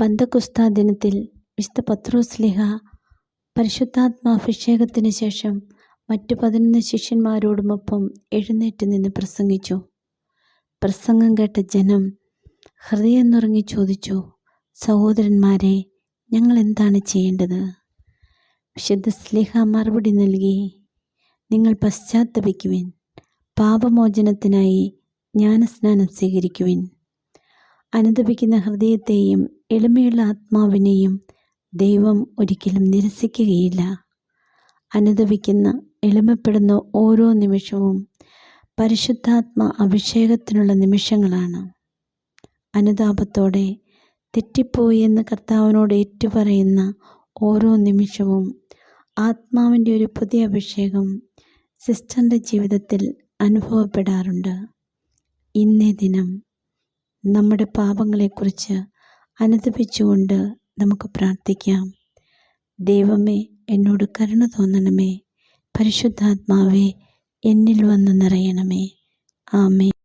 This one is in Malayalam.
പന്തക്കുസ്ത ദിനത്തിൽ വിശുദ്ധ പത്രോസ്ലിഹ പരിശുദ്ധാത്മാഭിഷേകത്തിന് ശേഷം മറ്റു പതിനൊന്ന് ശിഷ്യന്മാരോടുമൊപ്പം എഴുന്നേറ്റ് നിന്ന് പ്രസംഗിച്ചു. പ്രസംഗം കേട്ട ജനം ഹൃദയം നുറങ്ങി ചോദിച്ചു സഹോദരന്മാരെ ഞങ്ങൾ എന്താണ് ചെയ്യേണ്ടത്? വിശുദ്ധ സ്ലിഹ മറുപടി നൽകി നിങ്ങൾ പശ്ചാത്തപിക്കുവിൻ പാപമോചനത്തിനായി ജ്ഞാനസ്നാനം സ്വീകരിക്കുവിൻ. അനുദപിക്കുന്ന ഹൃദയത്തെയും എളിമയുള്ള ആത്മാവിനെയും ദൈവം ഒരിക്കലും നിരസിക്കുകയില്ല. അനുദവിക്കുന്ന എളിമപ്പെടുന്ന ഓരോ നിമിഷവും പരിശുദ്ധാത്മ അഭിഷേകത്തിനുള്ള നിമിഷങ്ങളാണ്. അനുതാപത്തോടെ തെറ്റിപ്പോയി എന്ന് കർത്താവിനോട് ഏറ്റുപറയുന്ന ഓരോ നിമിഷവും ആത്മാവിന്റെ ഒരു പുതിയ അഭിഷേകം സിസ്റ്ററിന്റെ ജീവിതത്തിൽ അനുഭവപ്പെടാറുണ്ട്. ഇന്നേ ദിനം നമ്മുടെ പാപങ്ങളെക്കുറിച്ച് അനുദപിച്ചുകൊണ്ട് നമുക്ക് പ്രാർത്ഥിക്കാം. ദൈവമേ എന്നോട് കരുണ തോന്നണമേ. പരിശുദ്ധാത്മാവേ എന്നിൽ വന്ന് നിറയണമേ. ആമേ